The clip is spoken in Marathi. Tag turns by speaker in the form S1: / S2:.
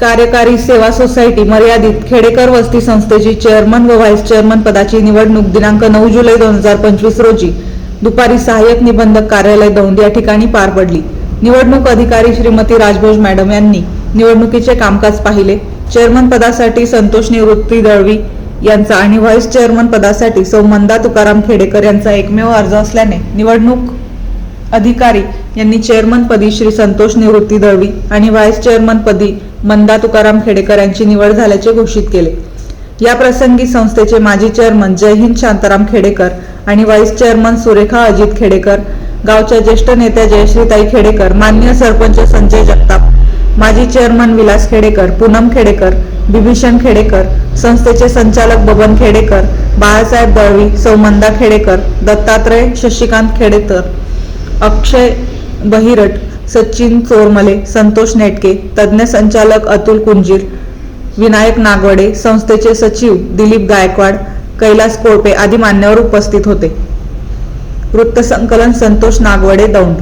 S1: कार्यकारी सेवा सोसायटी मर्यादित खेडेकर वस्ती संस्थेची चेअरमन व व्हाईस चेअरमन पदाची निवडणूक दिनांक नऊ जुलै दोन हजार पंचवीस रोजी दुपारी सहाय्यक निबंधक कार्यालय दौंड या ठिकाणी पार पडली. निवडणूक अधिकारी श्रीमती राजभोज मॅडम यांनी निवडणुकीचे कामकाज पाहिले. चेअरमन पदासाठी संतोष निवृत्ती दळवी यांचा आणि व्हाईस चेअरमन पदासाठी सौ मंदा तुकाराम खेडेकर यांचा एकमेव अर्ज असल्याने निवडणूक अधिकारी यांनी चेअरमनपदी श्री संतोष निवृत्ती दळवी आणि व्हाईस चेअरमन पदी मंदा तुकाराम खेडेकर यांची निवड झाल्याचे घोषित केले. या प्रसंगी संस्थेचे माजी चेअरमन जयहिंद शांताराम खेडेकर आणि व्हाईस चेअरमन सुरेखा अजित खेडेकर गावच्या ज्येष्ठ नेत्या जयश्रीताई खेडेकर मान्य सरपंच संजय जगताप माजी चेअरमन विलास खेडेकर पूनम खेडेकर बिभीषण खेडेकर संस्थेचे संचालक बबन खेडेकर बाळासाहेब दळवी सौमंदा खेडेकर दत्तात्रय शशिकांत खेडेकर अक्षय बहिरट सचिन चोरमले संतोष नेटके तज्ज्ञ संचालक अतुल कुंजीर विनायक नागवडे संस्थेचे सचिव दिलीप गायकवाड कैलास कोळपे आदी मान्यवर उपस्थित होते. वृत्तसंकलन संतोष नागवडे दौंड.